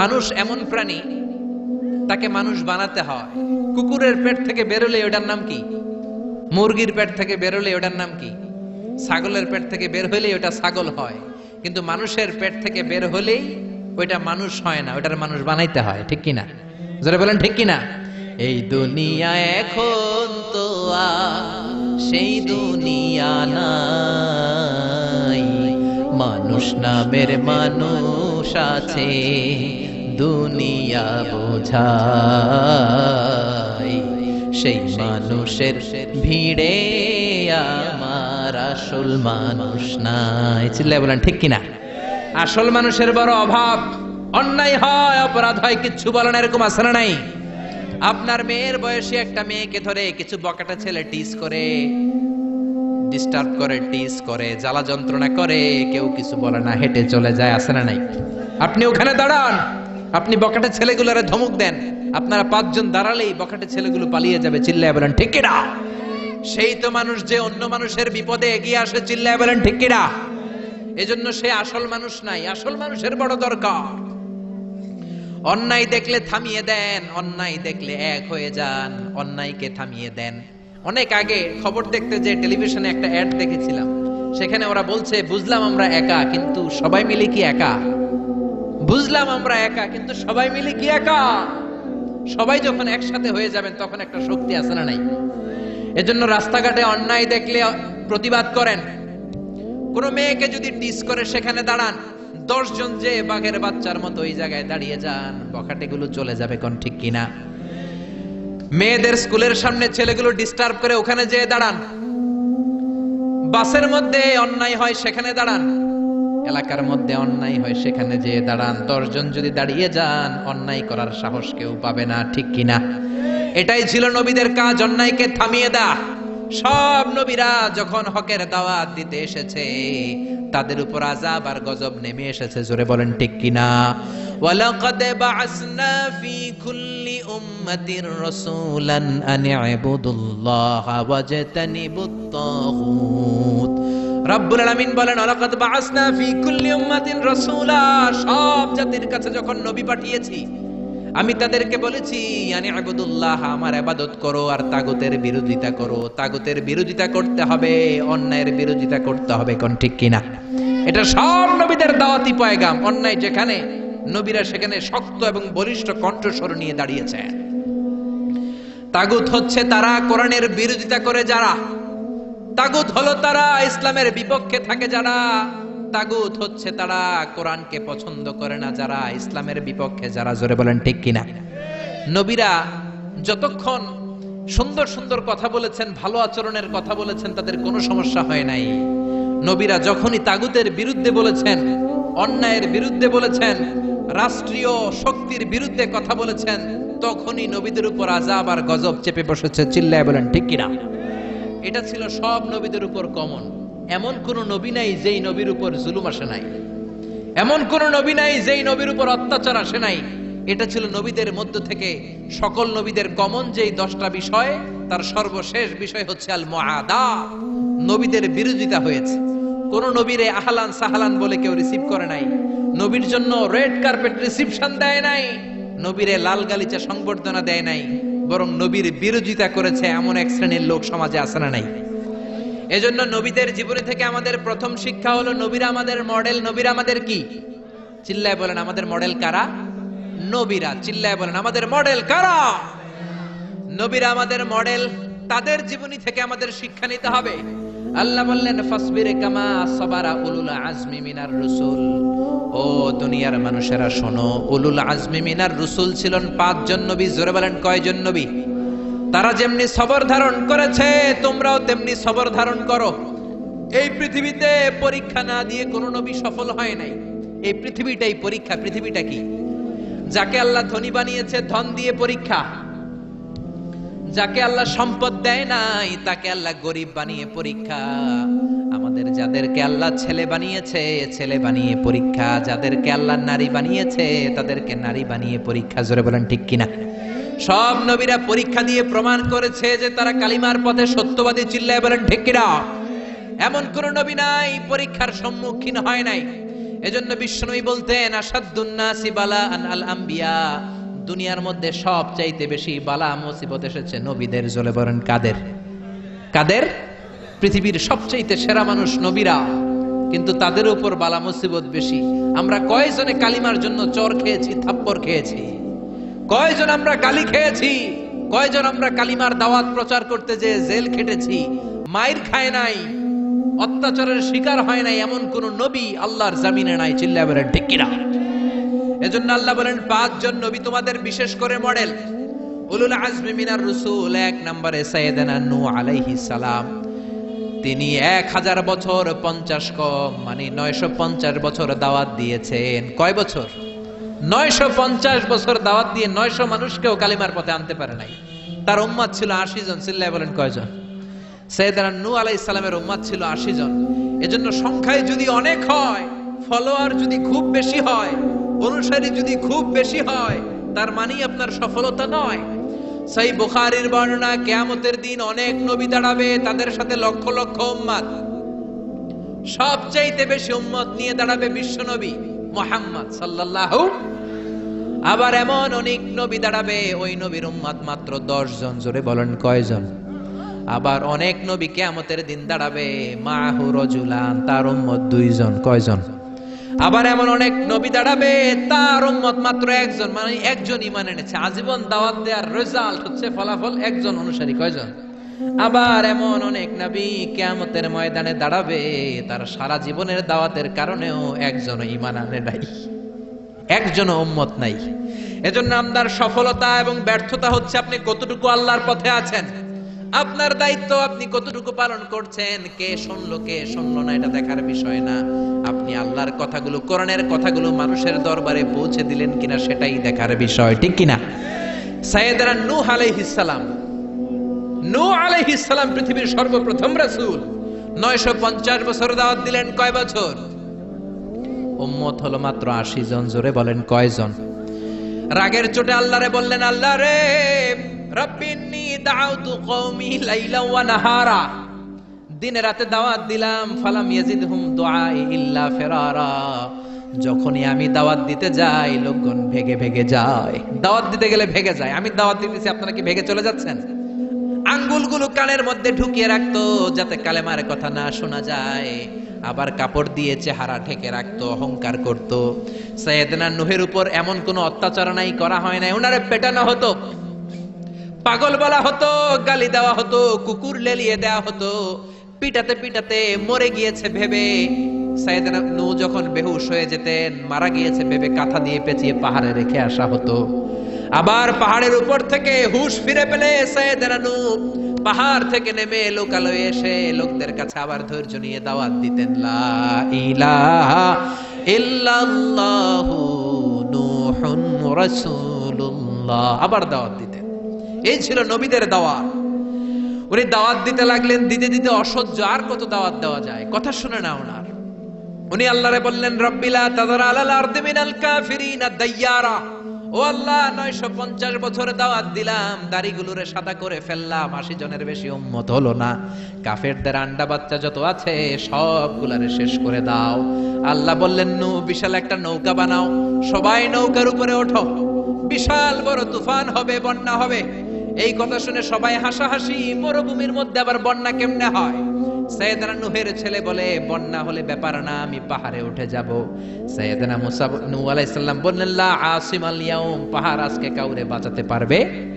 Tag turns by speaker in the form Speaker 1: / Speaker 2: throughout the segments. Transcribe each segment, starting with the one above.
Speaker 1: মানুষ এমন প্রাণী, তাকে মানুষ বানাতে হয়। কুকুরের পেট থেকে বেরোলে ওটার নাম কি? মুরগির পেট থেকে বেরোলে ওটার নাম কি? ছাগলের পেট থেকে বের হলেই ওটা ছাগল হয়। কিন্তু মানুষের পেট থেকে বের হলেই ওইটা মানুষ হয় না, ওটার মানুষ বানাইতে হয়, ঠিক কিনা? যারা বলেন, ঠিক কিনা? এই দুনিয়া এখন তো সেই দুনিয়া নাই। মানুষ নামের মানুষ আছে দুনিয়া বোঝাই। সেই মানুষের ভিড়ে আমার আসল মানুষ নাই। চিল্লাই বলেন, ঠিক কিনা? আসল মানুষের বড় অভাব, অন্যায় হয়, অপরাধ হয়, কিচ্ছু বলেন এরকম আছে না নাই। আপনার মেয়ের বয়সী একটা মেয়েকে ধরে কিছু বকাটা ছেলে টিস করে ডিস্টার্ব করে টিস করে, জ্বালা যন্ত্রণা করে, কেউ কিছু বলে না, হেঁটে চলে যায়, আসে না নাই। আপনি ওখানে দাঁড়ান, আপনি বকাটে ছেলেগুলোরে ধমক দেন। আপনারা পাঁচজন দাঁড়ালেই বকাটে ছেলেগুলো পালিয়ে যাবে, চিল্লায় বলেন, ঠিক সেই তো মানুষ যে অন্য মানুষের বিপদে এগিয়ে আসে, চিল্লায় বলেন, ঠিক কিনা? এজন্য সে আসল মানুষ নাই, আসল মানুষের বড় দরকার। অন্যায় দেখলে থামিয়ে দেন, অন্যায় দেখলে এক হয়ে যান, অন্যায়কে থামিয়ে দেন। অনেক আগে খবর দেখতে যে টেলিভিশনে একটা অ্যাড দেখেছিলাম। সেখানে ওরা বলছে, বুঝলাম আমরা একা, কিন্তু সবাই মিলে কি একা? বুঝলাম আমরা একা, কিন্তু সবাই মিলে কি একা? সবাই যখন একসাথে হয়ে যাবেন, তখন একটা শক্তি আছে না নাই? এজন্য রাস্তাঘাটে অন্যায় দেখলে প্রতিবাদ করেন। কোন মেয়েকে যদি টিস করে সেখানে দাঁড়ান, দশজন যে বাঘের বাচ্চার মতো ওই জায়গায় দাঁড়িয়ে যান, বখাটেগুলো চলে যাবে কোন ঠিক কিনা? মেয়েদের স্কুলের সামনে ছেলেগুলো ডিস্টার্ব করে ওখানে যেয়ে দাঁড়ান। বাসের মধ্যে অন্যায় হয়, সেখানে দাঁড়ান। এলাকার মধ্যে অন্যায় হয়, সেখানে যেয়ে দাঁড়ান। দশজন যদি দাঁড়িয়ে যান, অন্যায় করার সাহস কেউ পাবে না, ঠিক কিনা? এটাই ছিল নবীদের কাজ, অন্যায়কে থামিয়ে দা সব নবীরা যখন হকের দাওয়াত দিতে এসেছে, তাদের উপর আজাব আর গজব নেমে এসেছে, জোরে বলেন ঠিক কিনা? ولقد بعثنا في كل أمة رسولا أن اعبدوا الله واجتنبوا الطاغوت রব্বুল আলামিন বলেন ওয়ালাকাদ বাআসনা ফি কুল্লি উম্মাতিন রাসূলা সব জাতির কাছে যখন নবী পাঠিয়েছি আমি তাদেরকে বলেছি আনি আবুদুল্লাহ আমার ইবাদত করো আর তাগুতের বিরোধিতা করো তাগুতের বিরোধিতা করতে হবে অন্যায়ের বিরোধিতা করতে হবে কোন ঠিক কিনা এটা সব নবীদের দাওয়াতি পয়গাম অন্যায় যেখানে নবীরা সেখানে শক্ত এবং বলিষ্ঠ কণ্ঠস্বর নিয়ে দাঁড়িয়েছে। তাগুত হচ্ছে তারা কোরআনের বিরোধিতা করে যারা। তাগুত হলো তারা ইসলামের বিপক্ষে থাকে যারা। তাগুত হচ্ছে তারা কোরআনকে পছন্দ করে না যারা ইসলামের বিপক্ষে, যারা জোরে বলেন ঠিক কিনা। নবীরা যতক্ষণ সুন্দর সুন্দর কথা বলেছেন, ভালো আচরণের কথা বলেছেন, তাদের কোনো সমস্যা হয় নাই। নবীরা যখনই তাগুতের বিরুদ্ধে বলেছেন অন্যায়ের বিরুদ্ধে বলেছেন, রাষ্ট্রীয় শক্তির বিরুদ্ধে কথা বলেছেন, তখনই নবীদের উপর আজাব আর গজব চেপে বসেছে। চিল্লায় বলেন, ঠিক কিনা? এটা ছিল সব নবীদের উপর কমন। এমন কোন নবী নাই যেই নবীর উপর জুলুম আসে নাই। এমন কোন নবী নাই যেই নবীর উপর অত্যাচার আসে নাই। এটা ছিল নবীদের মধ্য থেকে সকল নবীদের কমন যেই দশটা বিষয়, তার সর্বশেষ বিষয় হচ্ছে আল মহাদা নবীদের বিরোধিতা হয়েছে। কোন নবীরে আহলান সাহালান বলে কেউ রিসিভ করে নাই। নবীর জন্য রেড কার্পেট রিসিপশন দেয় নাই। নবীরে লাল গালিচা সংবর্ধনা দেয় নাই। বরং নবীর বিরোধিতা করেছে এমন এক শ্রেণির লোক সমাজে আসে না নাই। এজন্য নবীদের জীবনী থেকে আমাদের প্রথম শিক্ষা হলো, নবীরা আমাদের মডেল নবীরা আমাদের কি? চিল্লায় বলেন, আমাদের মডেল কারা? নবীরা চিল্লায় বলেন, আমাদের মডেল কারা? নবীরা আমাদের মডেল তাদের জীবনী থেকে আমাদের শিক্ষা নিতে হবে। আল্লাহ বললেন, ফাসবির কামা সবারা উলুল আজমি মিনার রসুল। ও দুনিয়ার মানুষেরা, শোনো, উলুল আজমি মিনার রসুল ছিলেন পাঁচজন নবী, জোরে বলেন কয়জন নবী? তারা যেমনি সবর ধারণ করেছে, তোমরাও তেমনি সবর ধারণ করো। এই পৃথিবীতে পরীক্ষা না দিয়ে কোনো নবী সফল হয় নাই। এই পৃথিবীটাই পরীক্ষা, পৃথিবীটা কি? যাকে আল্লাহ ধনী বানিয়েছে, ধন দিয়ে পরীক্ষা। যাকে আল্লাহ সম্পদ দেয় নাই, তাকে আল্লাহ গরিব বানিয়ে পরীক্ষা। আমাদের যাদেরকে আল্লাহ ছেলে বানিয়েছে, ছেলে বানিয়ে পরীক্ষা। যাদেরকে আল্লাহ নারী বানিয়েছে, তাদেরকে নারী বানিয়ে পরীক্ষা। জোরে বলেন ঠিক কিনা? সব নবীরা পরীক্ষা দিয়ে প্রমাণ করেছে যে তারা কালিমার পথে সত্যবাদী চিল্লায় বলেন ঠিক কিনা? এমন কোন নবী নাই, পরীক্ষার সম্মুখীন হয় নাই। এজন্য বিষ্ণুই বলতেন আসাদুন্নাসি বালা আন আল আম্বিয়া। দুনিয়ার মধ্যে সব চাইতে বেশি বালা মুসিবত এসেছে নবীদের জলে বলেন, কাদের? কাদের? পৃথিবীর সবচাইতে সেরা মানুষ নবীরা। কিন্তু তাদের উপর বালা মুসিবত বেশি। আমরা কয়জনে কালিমার জন্য চর খেয়েছি, থাপ্পড় খেয়েছি? কয়জন আমরা গালি খেয়েছি? কয়জন আমরা কালিমার দাওয়াত প্রচার করতে যে জেল খেটেছি? মায়ের খায় নাই, অত্যাচারের শিকার হয় নাই এমন কোন নবী আল্লাহর জামিনে নাই চিল্লা কিনা? এজন্য আল্লাহ বলেন, পাঁচজন নবী তোমাদের বিশেষ করে মডেল। উলুল আজমি মিনার রসুল, এক নম্বরে সাইয়েদানা নূহ আলাইহিস সালাম। তিনি এক হাজার বছর পঞ্চাশ কম মানে নয়শো পঞ্চাশ বছর দাওয়াত দিয়েছেন। কয় বছর? নয়শো পঞ্চাশ বছর দাওয়াত দিয়ে নয়শো মানুষকেও কালিমার পথে আনতে পারে নাই। তার উম্মাদ ছিল আশি জন, চিল্লায় বলেন কয়জন? সৈয়দানা নূ আলাই ইসলামের উম্মাদ ছিল আশি জন। এজন্য সংখ্যায় যদি অনেক হয়, ফলোয়ার যদি খুব বেশি হয় অনুসারী যদি খুব বেশি হয়, তার মানেই আপনার সফলতা নয়। সেই বুখারীর বর্ণনা, কেয়ামতের দিন অনেক নবী দাঁড়াবে তাদের সাথে লক্ষ লক্ষ উম্মাদ। সবচাইতে বেশি উম্মত নিয়ে দাঁড়াবে বিশ্ব নবী মোহাম্মদ সাল্লাল্লাহু। আবার এমন অনেক নবী দাঁড়াবে, ওই নবীর উম্মাদ মাত্র দশ জন, জোরে বলেন কয়জন? আবার অনেক নবী কেয়ামতের দিন দাঁড়াবে, মাহু রজুলান, তার উম্মত দুইজন, কয়জন? আবার এমন অনেক নবী দাঁড়াবে, তার উম্মত মাত্র একজন মানে একজন ইমান এনেছে। আজীবন দাওয়াত দেওয়ার রেজাল্ট হচ্ছে ফলাফল একজন অনুসারী, কয়জন? আবার এমন অনেক নবী কেয়ামতের ময়দানে দাঁড়াবে, তার সারা জীবনের দাওয়াতের কারণেও একজন ইমান আনে নাই একজন উম্মত নাই। এজন্য আপনার সফলতা এবং ব্যর্থতা হচ্ছে আপনি কতটুকু আল্লাহর পথে আছেন? আপনার দায়িত্ব আপনি কতটুকু পালন করছেন? কে শুনলো কে শুনলো না, এটা দেখার বিষয় না। আপনি আল্লাহর কথাগুলো, কোরআনের কথাগুলো মানুষের দরবারে পৌঁছে দিলেন কিনা সেটাই দেখার বিষয়, ঠিক কিনা? সাইয়েদনা নূহ আলাইহিস সালাম, নূহ আলাইহিস সালাম পৃথিবীর সর্বপ্রথম রাসূল। 950 বছর দাওয়াত দিলেন কয় বছর? উম্মত হলো মাত্র আশি জন, জোরে বলেন কয়জন? রাগের চোটে আল্লাহরে বললেন আল্লাহ রে রব্বিন্নি দাউতু কওমি লাইলা ওয়া নাহারা। দিনে রাতে দাওয়াত দিলাম, ফালাম ইয়াজিদহুম দুআই ইল্লা ফিরারা। যখনই আমি দাওয়াত দিতে যাই লোকজন ভেগে ভেগে যায়। দাওয়াত দিতে গেলে ভেগে যায়। আমি দাওয়াত দিতেছি, আপনারা কি ভেগে চলে যাচ্ছেন? আঙ্গুলগুলো কানের মধ্যে ঢুকিয়ে রাখতো, যাতে কালেমার কথা না শোনা যায়। আবার কাপড় দিয়ে চেহারা ঠেকে রাখতো, অহংকার করত। সৈয়দনা নুহের উপর এমন কোনো অত্যাচার নাই, করা হয় নাই। ওনারে পেটানো হতো, পাগল বলা হতো, গালি দেওয়া হতো, কুকুর লেলিয়ে দেওয়া হতো। পিটাতে পিটাতে মরে গিয়েছে ভেবে। সাইয়েদনা নূহ যখন বেহুশ হয়ে যেতেন, মারা গিয়েছে ভেবে কাঁথা দিয়ে পেঁচিয়ে পাহাড়ে রেখে আসা হতো। আবার পাহাড়ের উপর থেকে হুশ ফিরে পেলে সাইয়েদনা নূহ পাহাড় থেকে নেমে লোকালয়ে এসে লোকদের কাছে আবার ধৈর্য নিয়ে দাওয়াত দিতেন আবার দাওয়াত দিতেন। এই ছিল নবীদের দাওয়াত। উনি দাওয়াত দিতে লাগলেন, দিতে দিতে অসহ্য, আর কত দাওয়াত দেওয়া যায়? কথা শুনে না ওনার উনি আল্লাহরে বললেন রব্বিলা তাদার আলাল আরদি কাফিরিনা দাইয়ারা। ও আল্লাহ 950 বছর দাওয়াত দিলাম, দাড়িগুলোরে সাদা করে ফেললাম 80 জনের বেশি উম্মত হলো না। কাফেরদের আন্ডা বাচ্চা যত আছে, সবগুলারে শেষ করে দাও। আল্লাহ বললেন, নু, বিশাল একটা নৌকা বানাও। সবাই নৌকার উপরে ওঠো। বিশাল বড় তুফান হবে, বন্যা হবে। এই কথা শুনে সবাই হাসাহাসি, মরুভূমির মধ্যে আবার বন্যা কেমনে হয়? সৈয়দনা নুহের ছেলে বলে, বন্যা হলে ব্যাপার না, আমি পাহাড়ে উঠে যাব। সৈয়দনা মুসা নূহ আলাইহিস সালাম বললেন, লা আসিম ইয়াউম, পাহাড় আজকে কাউরে বাঁচাতে পারবে?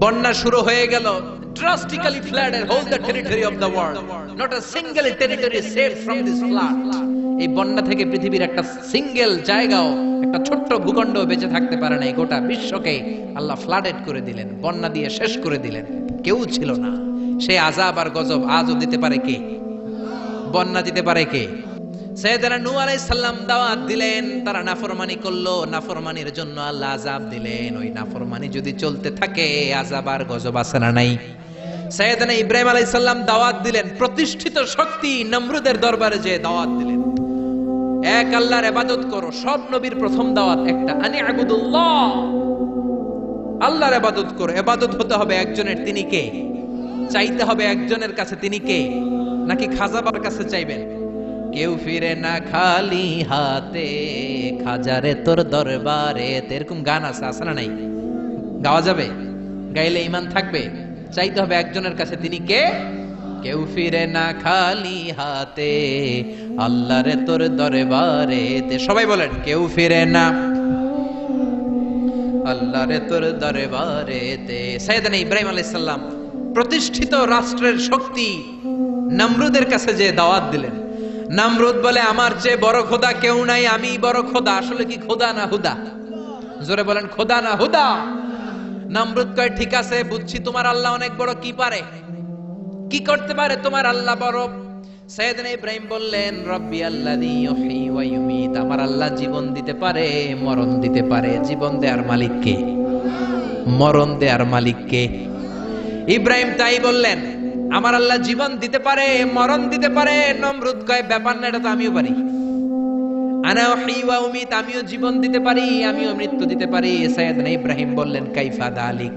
Speaker 1: বন্যা শুরু হয়ে গেল। Drastically flooded whole the territory of the world. Not a single territory saved from this flood. এই বন্যা থেকে পৃথিবীর একটা সিঙ্গেল জায়গাও, একটা ছোট্ট ভূখণ্ড বেঁচে থাকতে পারে নাই। গোটা বিশ্বকে আল্লাহ ফ্লাডেড করে দিলেন, বন্যা দিয়ে শেষ করে দিলেন। কেউ ছিল না। সেই আজাব আর গজব আজও দিতে পারে কে? বন্যা দিতে পারে কে? সৈয়দনা নূহ আলাইহিস সালাম দাওয়াত দিলেন, তারা নাফরমানি করল। নাফরমানির জন্য আল্লাহ আযাব দিলেন। ওই নাফরমানি যদি চলতে থাকে, আযাব আর গজব আছে না নাই? সৈয়দনা ইব্রাহিম আলাইহিস সালাম দাওয়াত দিলেন, প্রতিষ্ঠিত শক্তি নমরুদের দরবারে যে দাওয়াত দিলেন। এক আল্লাহর ইবাদত করো, সব নবীর প্রথম দাওয়াত একটা। আনি আবুদুল্লাহ। আল্লাহর ইবাদত করো। ইবাদত হতে হবে একজনের, তিনি কে? চাইতে হবে একজনের কাছে তিনি কে? নাকি খাজাবার কাছে চাইবেন? কেউ ফিরে না খালি হাতে। খাজারে তোর দরবারে, এরকম গান আছে আছে না নাই? গাওয়া যাবে? গাইলে ইমান থাকবে? চাইতে হবে একজনের কাছে, তিনি কে? কেউ ফিরে না খালি হাতে। আল্লাহরে তোর দরবারে সবাই বলেন, কেউ ফিরে না। আল্লাহরে তোর দরবারে তে সাইয়েদনা ইব্রাহিম আলাইহিস সালাম প্রতিষ্ঠিত রাষ্ট্রের শক্তি নমরুদের কাছে যে দাওয়াত দিলেন নমরুদ বলে, আমার চেয়ে বড় খোদা কেউ নাই আমি বড় খোদা। আসলে কি খোদা না হুদা? জোরে বলেন, খোদা না হুদা? নমরুদ কয়, ঠিক আছে, বুঝছি তোমার আল্লাহ অনেক বড়, কি পারে? কি করতে পারে তোমার আল্লাহ বড়? সৈয়দনা ইব্রাহিম বললেন, রব্বি আল্লাযী ইউহয়ী ওয়া ইউমীত। আমার আল্লাহ জীবন দিতে পারে, মরণ দিতে পারে। জীবন দেওয়ার মালিক কে? মরণ দেওয়ার মালিক কে? ইব্রাহিম তাই বললেন আমার আল্লাহ জীবন দিতে পারে, মরণ দিতে পারে, নমরুদ কয়, ব্যাপার না, এটা তো আমিও পারি। আনা উহয়ী ওয়া আমিও জীবন দিতে পারি, আমিও মৃত্যু দিতে পারি। সৈয়দনা ইব্রাহিম বললেন, কাইফা দালিক,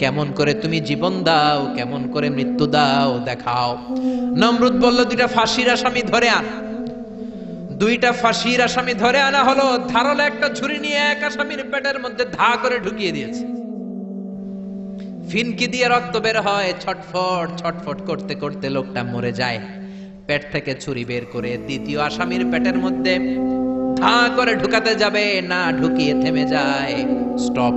Speaker 1: কেমন করে তুমি জীবন দাও, কেমন করে মৃত্যু দাও, দেখাও। নমরুদ বলল, দুইটা ফাঁসির আসামি ধরে আন। দুইটা ফাঁসির আসামি ধরে আনা হলো, ধারালো একটা ছুরি নিয়ে এক আসামির পেটের মধ্যে ধা করে ঢুকিয়ে দিয়েছে। ফিনকি দিয়ে রক্ত বের হয়, ছটফট ছটফট করতে করতে লোকটা মরে যায়। পেট থেকে ছুরি বের করে দ্বিতীয় আসামির পেটের মধ্যে ধা করে ঢুকাতে যাবে, না ঢুকিয়ে থেমে যায়। স্টপ।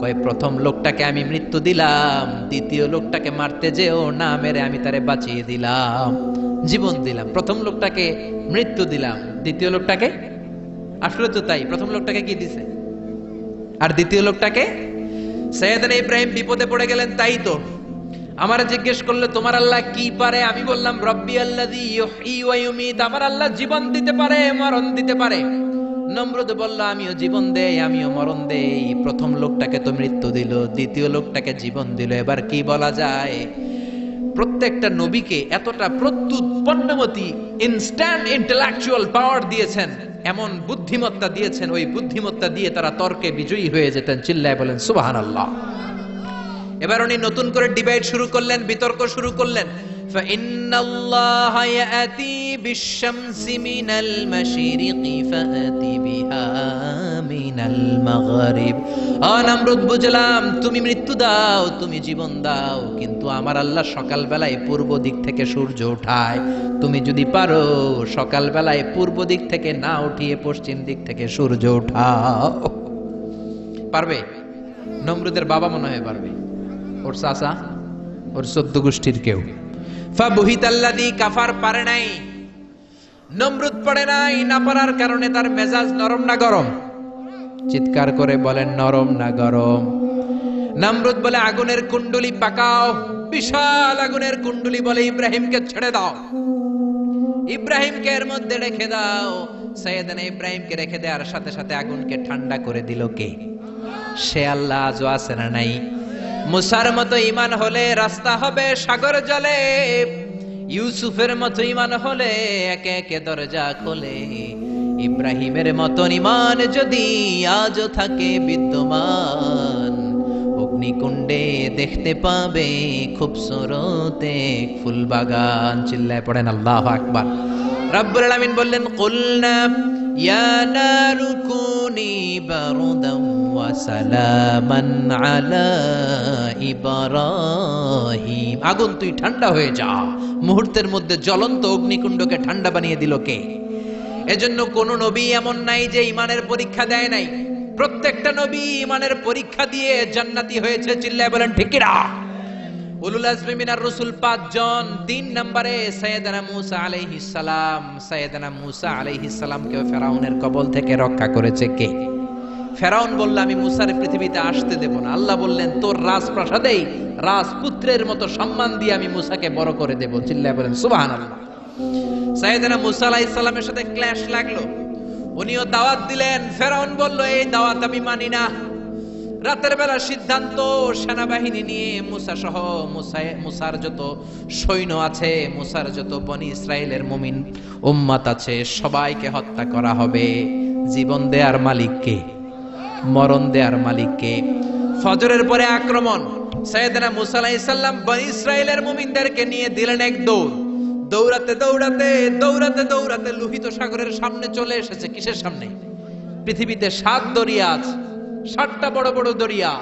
Speaker 1: কয়, প্রথম লোকটাকে আমি মৃত্যু দিলাম, দ্বিতীয় লোকটাকে মারতে যেও না, মেরে আমি তারে বাঁচিয়ে দিলাম। জীবন দিলাম। প্রথম লোকটাকে মৃত্যু দিলাম, দ্বিতীয় লোকটাকে? আসলে তো তাই, প্রথম লোকটাকে কি দিছে? আর দ্বিতীয় লোকটাকে সৈয়দনা ইব্রাহিম বিপদে পড়ে গেলেন, তাই তো। আমার জিজ্ঞেস করলে, তোমার আল্লাহ কি পারে? আমি বললাম, রব্বি ইউমীত। আমার আল্লাহ জীবন দিতে পারে, মরণ দিতে পারে। নমরুদ বলল, আমিও জীবন দেই, আমিও মরণ দেই। প্রথম লোকটাকে তো মৃত্যু দিল, দ্বিতীয় লোকটাকে জীবন দিল। এবার কি বলা যায়? প্রত্যেকটা নবীকে এতটা প্রত্যুৎ পণ্যমতি ইনস্ট্যান্ট ইন্টেলেকচুয়াল পাওয়ার দিয়েছেন। এমন বুদ্ধিমত্তা দিয়েছেন, ওই বুদ্ধিমত্তা দিয়ে তারা তর্কে বিজয়ী হয়ে যেতেন, চিল্লায় বলেন সুবাহান আল্লাহ এবার উনি নতুন করে ডিবেট শুরু করলেন, বিতর্ক শুরু করলেন। فإن الله يأتي بالشمس من المشرق فأت بها من المغرب আ নামরুদ বুঝলাম তুমি মৃত্যু দাও তুমি জীবন দাও কিন্তু আমার আল্লাহ সকাল বেলায় পূর্ব দিক থেকে সূর্য ওঠায় তুমি যদি পারো সকাল বেলায় পূর্ব দিক থেকে না উঠিয়ে পশ্চিম দিক থেকে সূর্য ওঠাও পারবে নমরুদের বাবা মনে হয় পারবে ওর চাচা ওর চোদ্দ গোষ্ঠীর কেউ ফাবুহিতাল্লাদি কাফার পারে নাই, নমরুদ পড়ে নাই, না পারার কারণে তার মেজাজ নরম না গরম। চিৎকার করে বলেন, নরম না গরম? নমরুদ বলে, আগুনের কুণ্ডলি পাকাও। বিশাল আগুনের কুণ্ডলি বলে, ইব্রাহিমকে ছেড়ে দাও। ইব্রাহিমকে এর মধ্যে রেখে দাও। সৈয়দনা ইব্রাহিমকে রেখে দেওয়ার সাথে সাথে আগুনকে ঠান্ডা করে দিল কে? সে আল্লাহ আজও আছে না নাই? মুসার মতো ইমান হলে রাস্তা হবে সাগর জলে। ইউসুফের মতো ইমান হলে একে একে দরজা খোলে। ইব্রাহিমের মতন ইমান যদি আজও থাকে বিদ্যমান, অগ্নিকুণ্ডে দেখতে পাবে খুব সরতে ফুল বাগান চিল্লায় পড়েন আল্লাহ আকবার। রব্বুল আলামিন বললেন, কুলনা নারু কুনি বারদান ওয়া সালামান আলা ইব্রাহিম আগুন, তুই ঠান্ডা হয়ে যা। মুহূর্তের মধ্যে জ্বলন্ত অগ্নিকুণ্ডকে ঠান্ডা বানিয়ে দিল কে? এজন্য কোন নবী এমন নাই যে ইমানের পরীক্ষা দেয় নাই। প্রত্যেকটা নবী ইমানের পরীক্ষা দিয়ে জান্নাতি হয়েছে, চিল্লায় বলেন ঠিকিরা উলুল আজমি মিনার রাসূল পাঁচজন। তিন নম্বরে সাইয়েদানা মুসা আলাইহিস সালাম। সাইয়েদানা মুসা আলাইহিস সালামকে ফেরাউনের কবল থেকে রক্ষা করেছে কে? ফেরাউন বলল, আমি মুসার পৃথিবীতে আসতে দেব না। আল্লাহ বললেন, তোর রাজপ্রাসাদেই রাজপুত্রের মতো সম্মান দিয়ে আমি মুসাকে বড় করে দেব। চিল্লায় বলেন, সুবহানাল্লাহ। সাইয়েদানা মুসা আলাইহিস সালামের সাথে ক্ল্যাশ লাগল। উনিও দাওয়াত দিলেন। ফেরাউন বলল, এই দাওয়াত আমি মানি না। রাতের বেলা সিদ্ধান্ত সেনাবাহিনী নিয়ে মুসা সহ মুসার যত সৈন্য আছে, মুসার যত বনি ইসরায়েলের মুমিন উম্মাত আছে, সবাইকে হত্যা করা হবে। জীবন দেয়ার মালিককে মরণ দেয়ার মালিককে ফজরের পরে আক্রমণ। সৈয়দনা মুসা আলাইহিস সালাম বনি ইসরায়েলের মুমিনদেরকে নিয়ে দিলেন এক দৌড়। দৌড়াতে দৌড়াতে দৌড়াতে দৌড়াতে লোহিত সাগরের সামনে চলে এসেছে। কিসের সামনে? পৃথিবীতে সাত দরিয়া আছে। সাতটা বড় বড় দরিয়া।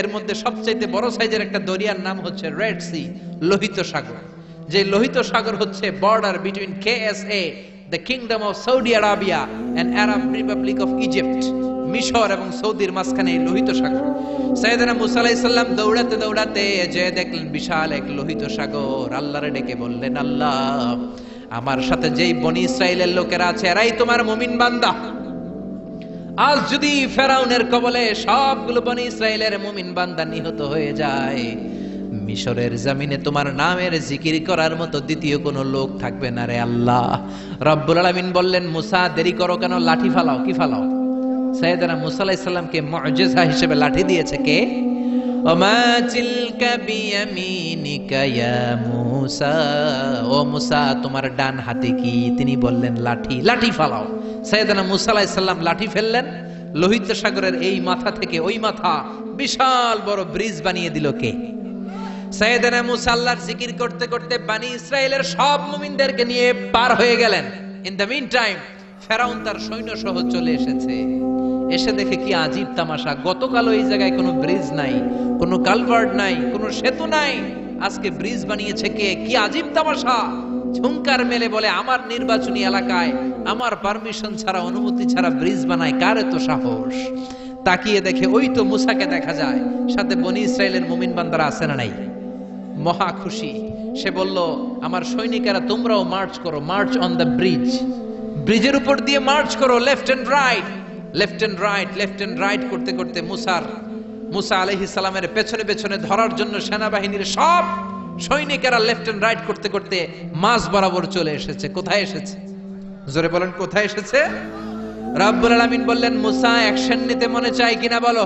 Speaker 1: এর মধ্যে সবচাইতে বড় সাইজের একটা দরিয়ার নাম হচ্ছে রেড সি লোহিত সাগর। যে লোহিত সাগর হচ্ছে border between K S A the kingdom of Saudi Arabia and Arab Republic of Egypt মিশর এবং সৌদির মাঝখানে লোহিত সাগর। সৈয়দনা মুসা আলাইহিস সালাম দৌড়াতে দৌড়াতে যে দেখলেন, বিশাল এক লোহিত সাগর। আল্লাহরে ডেকে বললেন, আল্লাহ, আমার সাথে যেই বনি ইসরায়েলের লোকেরা আছে, এরাই তোমার মুমিন বান্দা। আজ যদি ফেরাউনের কবলে সবগুলো বনি ইসরায়েলের মুমিন বান্দা নিহত হয়ে যায়, মিশরের জামিনে তোমার নামের জিকির করার মতো দ্বিতীয় কোনো লোক থাকবে না রে আল্লাহ। রব্বুল আলমিন বললেন, মুসা, দেরি করো কেন? লাঠি ফালাও, কি ফালাও? সাইদানা মুসা আলাহিসাল্লামকে মজেজা হিসেবে লাঠি দিয়েছে কে? মুসা ও তোমার ডান হাতে কি? তিনি বললেন, লাঠি লাঠি ফালাও। সৈয়দনা মুসা লাঠি ফেললেন। লোহিত সাগরের এই মাথা থেকে ওই মাথা বিশাল বড় ব্রিজ বানিয়ে দিল কে? সৈয়দনা মুসা আল্লাহর জিকির করতে করতে বানি ইসরায়েলের সব মুমিনদেরকে নিয়ে পার হয়ে গেলেন। ইন দ্য মিন টাইম ফেরাউন তার সৈন্য সহ চলে এসেছে। এসে দেখে কি আজীব তামাশা। গতকাল এই জায়গায় কোনো ব্রিজ নাই, কোনো কালভার্ট নাই, কোনো সেতু নাই। আজকে ব্রিজ বানিয়েছে কে? কি আজীব তামাশা? ঝুঙ্কার মেলে বলে, আমার নির্বাচনী এলাকায় আমার পারমিশন ছাড়া, অনুমতি ছাড়া ব্রিজ বানায় কার এত সাহস? তাকিয়ে দেখে ওই তো মুসাকে দেখা যায়। সাথে বনি ইসরায়েলের মুমিন বান্দারা আছে না নাই? মহা খুশি। সে বলল, আমার সৈনিকেরা তোমরাও মার্চ করো, মার্চ অন দ্য ব্রিজ। ব্রিজের উপর দিয়ে মার্চ করো, left and right. Left and right left and right করতে করতে মুসার মুসা আলহি সালামের পেছনে পেছনে ধরার জন্য সেনাবাহিনীর সব সৈনিকেরা লেফট এন্ড রাইট করতে করতে মাঝ বরাবর চলে এসেছে। কোথায় এসেছে? জোরে বলেন, কোথায় এসেছে? রাব্বুল আলামিন বললেন, মুসা অ্যাকশন নিতে মনে চায় কিনা বলো?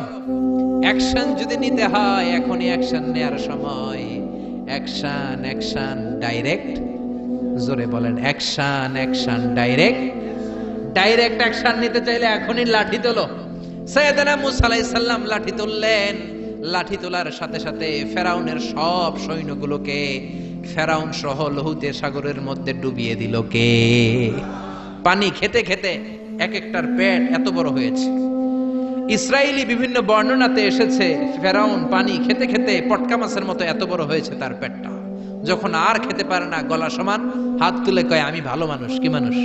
Speaker 1: অ্যাকশন যদি নিতে হয়, এখনই অ্যাকশন নেয়ার সময়। অ্যাকশন অ্যাকশন ডাইরেক্ট জোরে বলেন action action direct direct action নিতে চাইলে এখনই লাঠি তোলো। সৈয়দনা মুসা আলাইহিস লাঠি তুললেন। লাঠি তোলার সাথে সাথে ফেরাউনের সব সৈন্যগুলোকে ফেরাউন সহ লোহুতে সাগরের মধ্যে ডুবিয়ে দিল কে? পানি খেতে খেতে এক একটার পেট এত বড় হয়েছে। ইসরায়েলি বিভিন্ন বর্ণনাতে এসেছে, ফেরাউন পানি খেতে খেতে পটকা মাছের মতো এত বড় হয়েছে তার পেটটা। যখন আর খেতে পারে না, গলা সমান, হাত তুলে কয়, আমি ভালো মানুষ, কি মানুষ?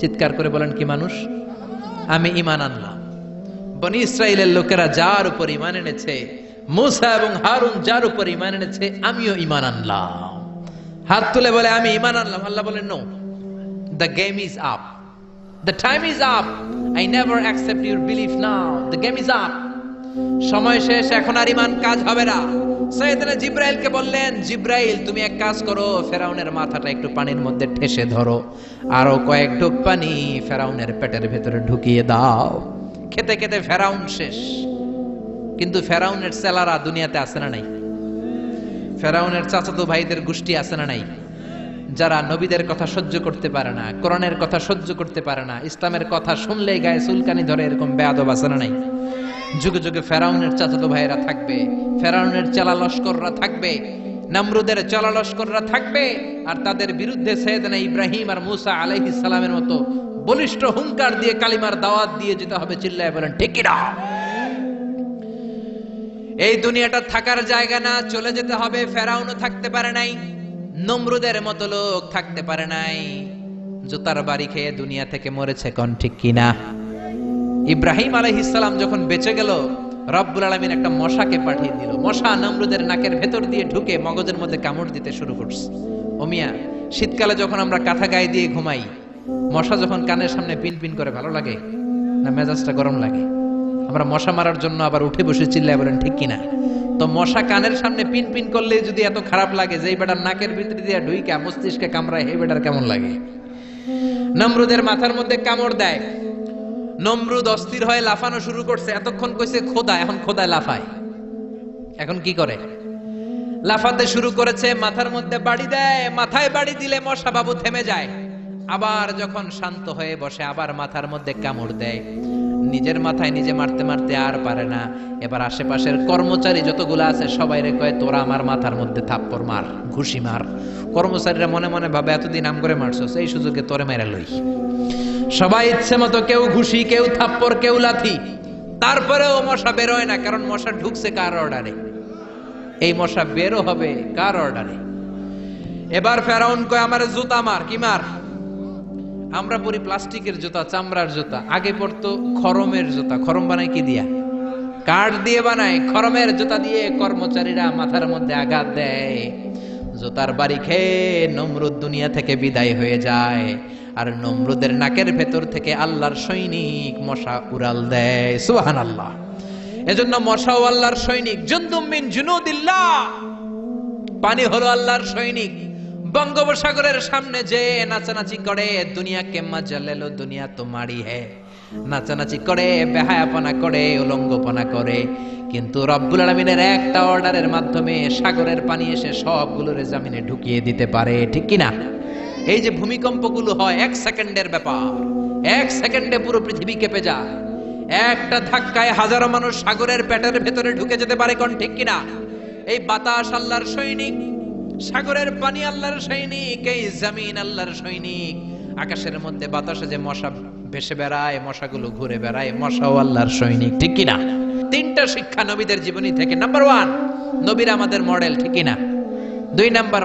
Speaker 1: চিৎকার করে বলেন, কি মানুষ? আমি ইমান আনলাম। বনি ইসরায়েলের লোকেরা যার উপর ইমান এনেছে, মুসা এবং হারুন যার উপর ইমান এনেছে, আমিও ইমান আনলাম। হাত তুলে বলে, আমি ইমান আনলাম। আল্লাহ বলে no the game is up the time is up I never accept your belief now the game is up সময় শেষ, এখন আর ইমান কাজ হবে না। সৈয়দনা জিব্রাইলকে বললেন, জিব্রাইল, তুমি এক কাজ করো, ফেরাউনের মাথাটা একটু পানির মধ্যে ঠেসে ধরো। আরও কয়েক ঢোক পানি ফেরাউনের পেটের ভেতরে ঢুকিয়ে দাও। খেতে খেতে ফেরাউন শেষ। কিন্তু ফেরাউনের সেলারা দুনিয়াতে আছে না নাই? ফেরাউনের চাচাতো ভাইদের গোষ্ঠী আছে না নাই? যারা নবীদের কথা সহ্য করতে পারে না, কোরআনের কথা সহ্য করতে পারে না, ইসলামের কথা শুনলেই গায়ে চুলকানি ধরে, এরকম বেয়াদব আছে না নাই? যুগে যুগে ফেরাউনের চাচাতো ভাইয়েরা থাকবে, ফেরাউনের চালা লস্কররা থাকবে, নামরুদের চালা লস্কররা থাকবে, আর তাদের বিরুদ্ধে সৈয়দনা ইব্রাহিম আর মুসা আলাইহিস সালামের মতো বলিষ্ঠ হুঙ্কার দিয়ে কালিমার দাওয়াত দিয়ে যেতে হবে চিল্লায় বলেন ঠিকিরা এই দুনিয়াটা থাকার জায়গা না, চলে যেতে হবে, ফেরাউনও থাকতে পারে নাই, নমরুদের মতো লোক থাকতে পারে নাই। জুতার বাড়ি খেয়ে দুনিয়া থেকে মরেছে কোন ঠিক কিনা ইব্রাহিম আলাইহিসসালাম যখন বেঁচে গেল, রব্বুল আলমিন একটা মশাকে পাঠিয়ে দিল। মশা নমরুদের নাকের ভেতর দিয়ে ঢুকে মগজের মধ্যে কামড় দিতে শুরু করছে। ওমিয়া শীতকালে যখন আমরা কাঁথা গায়ে দিয়ে ঘুমাই, মশা যখন কানের সামনে পিন পিন করে ভালো লাগে না মেজাজটা গরম লাগে? আমরা মশা মারার জন্য আবার উঠে বসে চিল্লায় বলেন, ঠিক কিনা? তো মশা কানের সামনে পিন পিন করলে যদি এত খারাপ লাগে যে বেটার নাকের ভিতরে দিয়ে ঢুইকা মস্তিষ্কে কামড়ায় এই বেটার কেমন লাগে? নমরুদের মাথার মধ্যে কামড় দেয়। নমরুদ অস্থির হয়ে লাফানো শুরু করছে। এতক্ষণ কইছে, খোদা, এখন খোদায় লাফায়। এখন কি করে? লাফাতে শুরু করেছে, মাথার মধ্যে বাড়ি দেয়, মাথায় বাড়ি দিলে মশা বাবু থেমে যায়। আবার যখন শান্ত হয়ে বসে, আবার মাথার মধ্যে কামড় দেয়। নিজের মাথায় নিজে মারতে মারতে আর পারে না। এবার আশেপাশের কর্মচারী যতগুলো আছে, সবাই রে কয়, তোরা আমার মাথার মধ্যে থাপ্পড় মার, ঘুষি মার। কর্মচারীরা মনে মনে ভাবে, এতদিন আম করে মারছস, এই সুযোগে তোরে মেরে লই। সবাই ইচ্ছে মতো কেউ ঘুষি, কেউ থাপ্পড়, কেউ লাথি। তারপরেও মশা বেরোয় না, কারণ মশা ঢুকছে কার অর্ডারে? এই মশা বেরো হবে কার অর্ডারে? এবার ফেরাউন কয়, আমার জুতা মার, কি মার? আমরা পরি প্লাস্টিকের জুতা, চামড়ার জুতা। আগে পড়তো খরমের জুতা। খরম বানায় কি দিয়া? কাঠ দিয়ে বানায়। খরমের জুতা দিয়ে কর্মচারীরা মাথার মধ্যে আঘাত দেয়। জুতার বাড়ি খেয়ে নমরুদ দুনিয়া থেকে বিদায় হয়ে যায়। আর নমরুদের নাকের ভেতর থেকে আল্লাহর সৈনিক মশা উড়াল দেয়। সুহান আল্লাহ এজন্য মশাও আল্লাহর সৈনিক। জুন্দুম জুনুদিল্লাহ। পানি হলো আল্লাহর সৈনিক। বঙ্গোপসাগরের সামনে যে নাচানাচি করে দুনিয়া কে মজা লেলো দুনিয়া তোমারই হে। নাচানাচি করে, বেহায়াপনা করে, উলঙ্গপনা করে। কিন্তু রব্বুল আলমিনের একটা অর্ডারের মাধ্যমে সাগরের পানি এসে সবগুলোর জামিনে ঢুকিয়ে দিতে পারে, ঠিক কিনা? এই যে ভূমিকম্পগুলো হয়, এক সেকেন্ডের ব্যাপার। এক সেকেন্ডে পুরো পৃথিবী কেঁপে যায়। একটা ধাক্কায় হাজারো মানুষ সাগরের পেটের ভেতরে ঢুকে যেতে পারে কোন ঠিক কিনা? এই বাতাস আল্লাহর সৈনিক সাগরের পানি আল্লাহর সৈনিক, এই জামিন আল্লাহর সৈনিক। আকাশের মধ্যে বাতাসে যে মশা ভেসে বেড়ায়, মশাগুলো ঘুরে বেড়ায়, মশাও আল্লাহর সৈনিক, ঠিক কিনা? তিনটা শিক্ষা নবীদের জীবনী থেকে। নাম্বার ওয়ান নবীর আমাদের মডেল ঠিক কিনা? দুই নাম্বার